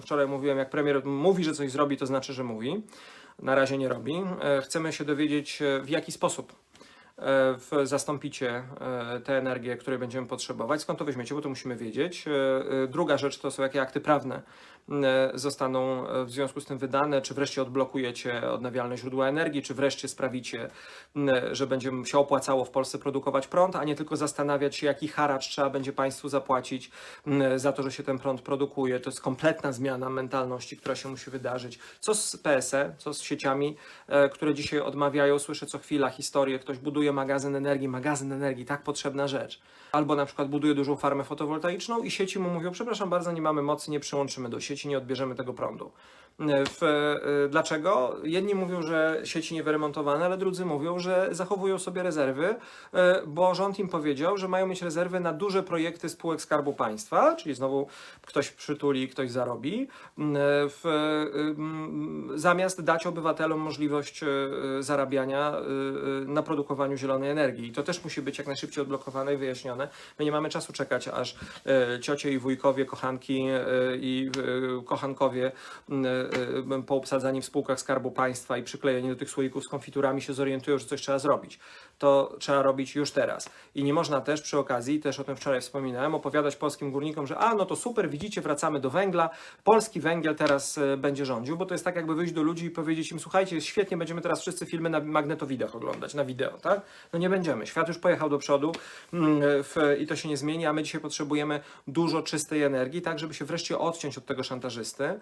wczoraj mówiłem, jak premier mówi, że coś zrobi, to znaczy, że mówi. Na razie nie robi. E, Chcemy się dowiedzieć, e, w jaki sposób zastąpicie e, tę energię, której będziemy potrzebować. Skąd to weźmiecie, bo to musimy wiedzieć. E, e, Druga rzecz to są jakie akty prawne e, zostaną e, w związku z tym wydane, czy wreszcie odblokujecie odnawialne źródła energii, czy wreszcie sprawicie, że będzie się opłacało w Polsce produkować prąd, a nie tylko zastanawiać się, jaki haracz trzeba będzie państwu zapłacić za to, że się ten prąd produkuje. To jest kompletna zmiana mentalności, która się musi wydarzyć. Co z PSE, co z sieciami, e, które dzisiaj odmawiają, słyszę co chwila historię, ktoś buduje magazyn energii, magazyn energii, tak potrzebna rzecz. Albo na przykład buduje dużą farmę fotowoltaiczną i sieci mu mówią, przepraszam bardzo, nie mamy mocy, nie przyłączymy do sieci, nie odbierzemy tego prądu. E, W, e, dlaczego? Jedni mówią, że sieci niewyremontowane, ale drudzy mówią, że zachowują sobie rezerwy, e, bo rząd im powiedział, że mają mieć rezerwy na duże projekty spółek Skarbu Państwa, czyli znowu ktoś przytuli, ktoś zarobi, w, zamiast dać obywatelom możliwość zarabiania na produkowaniu zielonej energii. I to też musi być jak najszybciej odblokowane i wyjaśnione. My nie mamy czasu czekać, aż ciocie i wujkowie, kochanki i kochankowie m, e, poobsadzani w spółkach Skarbu Państwa i przyklejeni do tych słoików z konfiturami się zorientują, że coś trzeba zrobić. To trzeba robić już teraz. I nie można też przy okazji, też o tym wczoraj wspominałem, opowiadać polskim górnikom, że a no to super, widzicie, wracamy do węgla, polski węgiel teraz e, będzie rządził, bo to jest tak jakby wyjść do ludzi i powiedzieć im, słuchajcie, świetnie, będziemy teraz wszyscy filmy na magnetowidach oglądać, na wideo, tak? No nie będziemy. Świat już pojechał do przodu mm, w, i to się nie zmieni, a my dzisiaj potrzebujemy dużo czystej energii, tak żeby się wreszcie odciąć od tego szantażysty